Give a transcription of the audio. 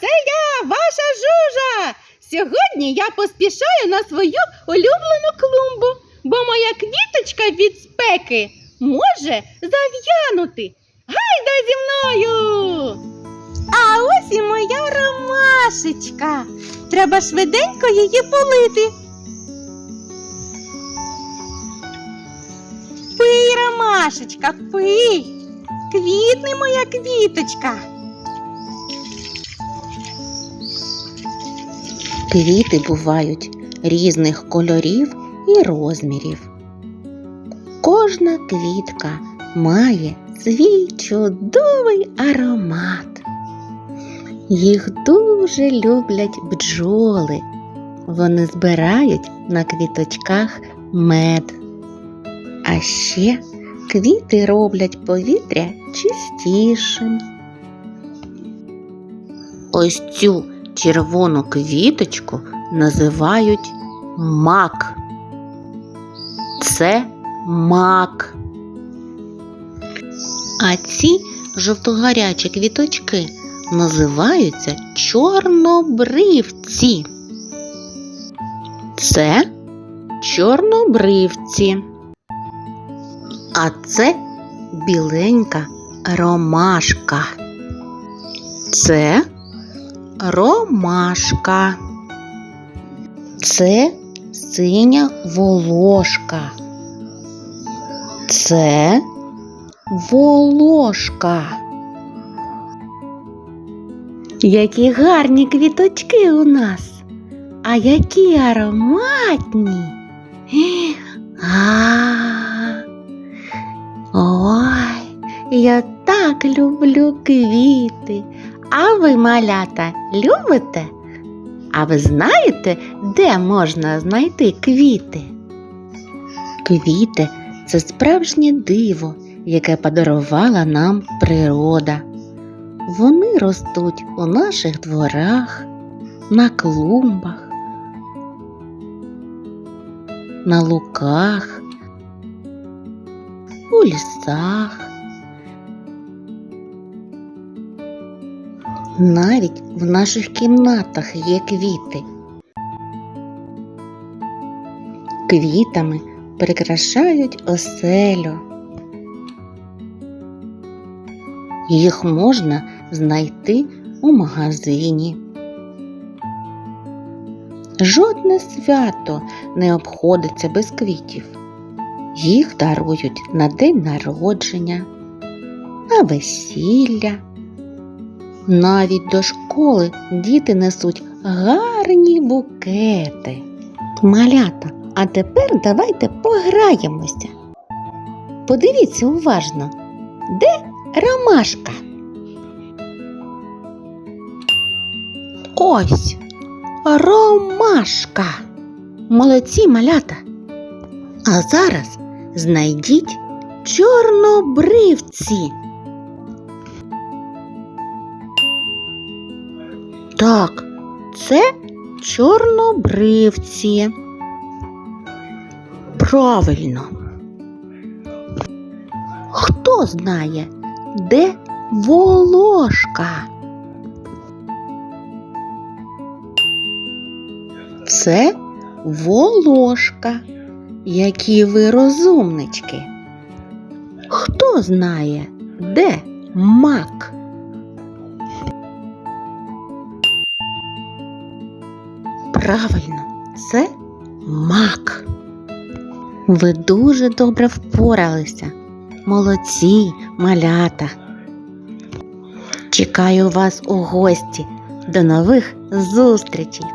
це я, ваша жужа. Сьогодні я поспішаю на свою улюблену клумбу, бо моя квіточка від спеки може зав'янути. Гайда зі мною. А ось і моя ромашечка. Треба швиденько її полити. Пий, ромашечка, пий. Квітне моя квіточка. Квіти бувають різних кольорів і розмірів. Кожна квітка має свій чудовий аромат. Їх дуже люблять бджоли. Вони збирають на квіточках мед. А ще квіти роблять повітря чистішим. Ось цю червону квіточку називають мак. Це мак. А ці жовтогарячі квіточки називаються чорнобривці. Це чорнобривці. А це біленька ромашка. Це ромашка. Це синя волошка. Це волошка. Які гарні квіточки у нас, а які ароматні. Ге, А, ой, я так люблю квіти. А ви, малята, любите? А ви знаєте, де можна знайти квіти? Квіти це справжнє диво, яке подарувала нам природа. Вони ростуть у наших дворах, на клумбах, на луках, у лісах. Навіть в наших кімнатах є квіти. Квітами прикрашають оселю. Їх можна знайти у магазині. Жодне свято не обходиться без квітів. Їх дарують на день народження, на весілля. Навіть до школи діти несуть гарні букети. Малята, а тепер давайте пограємося. Подивіться уважно, де ромашка? Ось ромашка. Молодці малята. А зараз знайдіть чорнобривці. Так, це чорнобривці. Правильно. Хто знає, де волошка? Це волошка. Які ви розумнички. Хто знає, де мак? Правильно, це мак. Ви дуже добре впоралися. Молодці, малята. Чекаю вас у гості. До нових зустрічей!